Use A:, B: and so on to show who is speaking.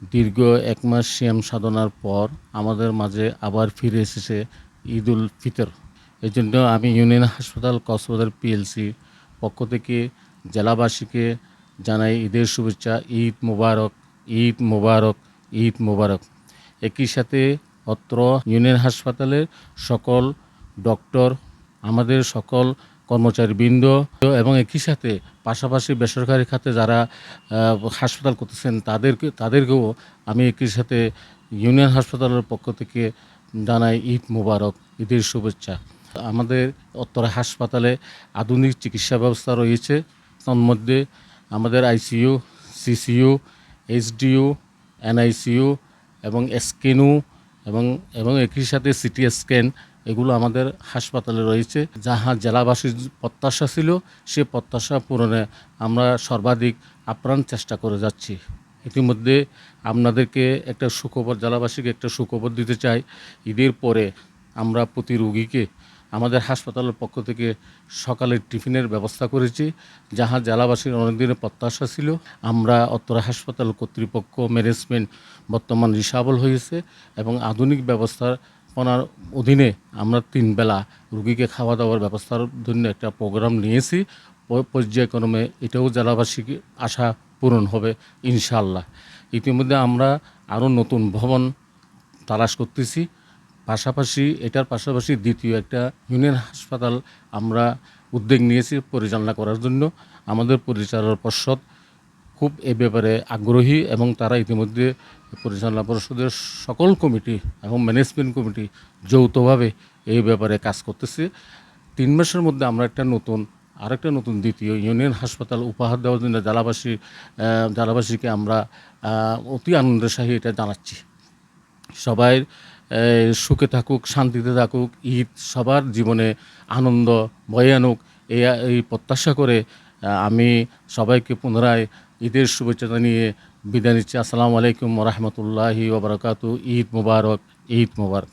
A: দীর্ঘ এক মাস সিয়াম সাধনার পর আমাদের মাঝে আবার ফিরে এসেছে ঈদ উল ফিতর। এই জন্য আমি ইউনিয়ন হাসপাতাল কক্সবাজার পিএলসি পক্ষ থেকে জেলাবাসীকে জানাই ঈদের শুভেচ্ছা, ঈদ মোবারক ঈদ মোবারক ঈদ মোবারক। একই সাথে অত্র ইউনিয়ন হাসপাতালের সকল ডক্টর, আমাদের সকল কর্মচারীবৃন্দ এবং একই সাথে পাশাপাশি বেসরকারি খাতে যারা হাসপাতাল করতেছেন, তাদেরকে, তাদেরকেও আমি একই সাথে ইউনিয়ন হাসপাতালের পক্ষ থেকে জানাই ঈদ মোবারক, ঈদের শুভেচ্ছা। আমাদের উত্তর হাসপাতালে আধুনিক চিকিৎসা ব্যবস্থা রয়েছে। তন্মধ্যে আমাদের আইসিইউ, সিসিইউ, এইচডিইউ, এনআইসিইউ এবং স্ক্যানু এবং এবং একই সাথে সিটি স্ক্যান এগুলো আমাদের হাসপাতালে রয়েছে। যাহা জেলাবাসীর প্রত্যাশা ছিল, সে প্রত্যাশা পূরণে আমরা সর্বাধিক আপ্রাণ চেষ্টা করে যাচ্ছি। ইতিমধ্যে আপনাদেরকে একটা সুখবর, জেলাবাসীকে একটা সুখবর দিতে চাই। ঈদের পরে আমরা প্রতি রুগীকে আমাদের হাসপাতালের পক্ষ থেকে সকালের টিফিনের ব্যবস্থা করেছি। যাহা জেলাবাসীর অনেকদিনের প্রত্যাশা ছিল, আমরা অত্তর হাসপাতাল কর্তৃপক্ষ ম্যানেজমেন্ট বর্তমান রিসাবল হয়েছে এবং আধুনিক ব্যবস্থাপনার অধীনে আমরা তিন বেলা রুগীকে খাওয়া দাওয়ার ব্যবস্থার জন্য একটা প্রোগ্রাম নিয়েছি। পর্যায়ক্রমে এটাও জেলাবাসীকে আশা পূরণ হবে ইনশাল্লাহ ইতিমধ্যে আমরা আরও নতুন ভবন তালাশ করতেছি। পাশাপাশি এটার পাশাপাশি দ্বিতীয় একটা ইউনিয়ন হাসপাতাল আমরা উদ্যোগ নিয়েছি পরিচালনা করার জন্য। আমাদের পরিচালনা পর্ষদ খুব এ ব্যাপারে আগ্রহী এবং তারা ইতিমধ্যে পরিচালনা পরিষদের সকল কমিটি এবং ম্যানেজমেন্ট কমিটি যৌথভাবে এই ব্যাপারে কাজ করতেছে। তিন মাসের মধ্যে আমরা একটা নতুন, আরেকটা নতুন দ্বিতীয় ইউনিয়ন হাসপাতাল উপহার দেওয়ার জন্য জেলাবাসী জেলাবাসীকে আমরা অতি আনন্দের সাথে এটা জানাচ্ছি। সবাই সুখে থাকুক, শান্তিতে থাকুক, ঈদ সবার জীবনে আনন্দ বয়ে আনুক এই প্রত্যাশা করে আমি সবাইকে পুনরায় ঈদের শুভেচ্ছা জানিয়ে বিদায় নিচ্ছি। আসসালামু আলাইকুম রহমতুল্লাহি ওবরাকাতু ঈদ মুবারক ঈদ মুবারক।